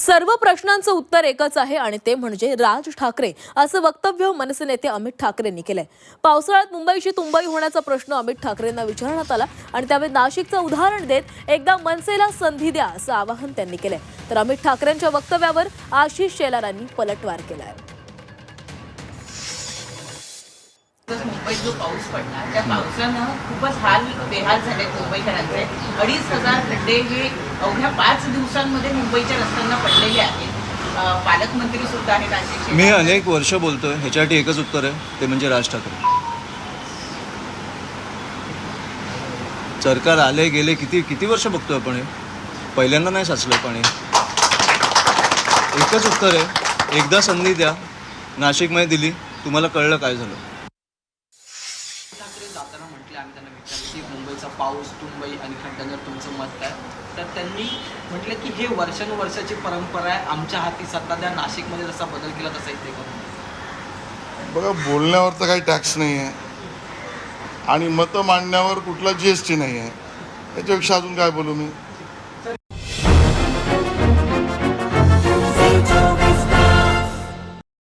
सर्व प्रश्नांचं उत्तर एकच आहे आणि ते म्हणजे राज ठाकरे असं वक्तव्य मनसे नेते अमित ठाकरेंनी केलंय. पावसाळ्यात मुंबईची तुंबई होण्याचा प्रश्न अमित ठाकरेंना विचारण्यात आला आणि त्यावेळी नाशिकचं उदाहरण देत एकदा मनसेला संधी द्या असं आवाहन त्यांनी केलंय. तर अमित ठाकरेंच्या वक्तव्यावर आशिष शेलारांनी पलटवार केलाय. मुंबईत जो पाऊस पडला त्या पावसानं खूपच हाल बेहाल झाले मुंबईकरांचे. अडीच हजार खड्डे हे अवघ्या पाच दिवसांमध्ये मुंबईच्या रस्त्यांना पडलेले आहेत. पालकमंत्री सुद्धा आहेत मी अनेक वर्ष बोलतोय ह्याच्यासाठी एकच उत्तर आहे ते म्हणजे राज ठाकरे. सरकार आले गेले किती किती वर्ष बघतोय आपण हे? पहिल्यांदा नाही साचलं पाणी एकच उत्तर आहे एकदा संधी द्या. नाशिकमध्ये दिली तुम्हाला कळलं काय झालं. ठाकरे जाताना म्हटले आम्ही त्यांना विचारलं की मुंबईचा पाऊस मुंबई आणि खड्ड्यांवर तुमचं मत काय तर त्यांनी म्हटलं की हे वर्षानुवर्षाची परंपरा आहे. आमच्या हाती सत्ता द्या. नाशिकमध्ये जसा बदल केला तसा इथे करून बघा बोलण्यावर तर काही टॅक्स नाही आहे. आणि मतं मांडण्यावर कुठला जी एस टी नाही आहे. याच्यापेक्षा अजून काय बोलू मी?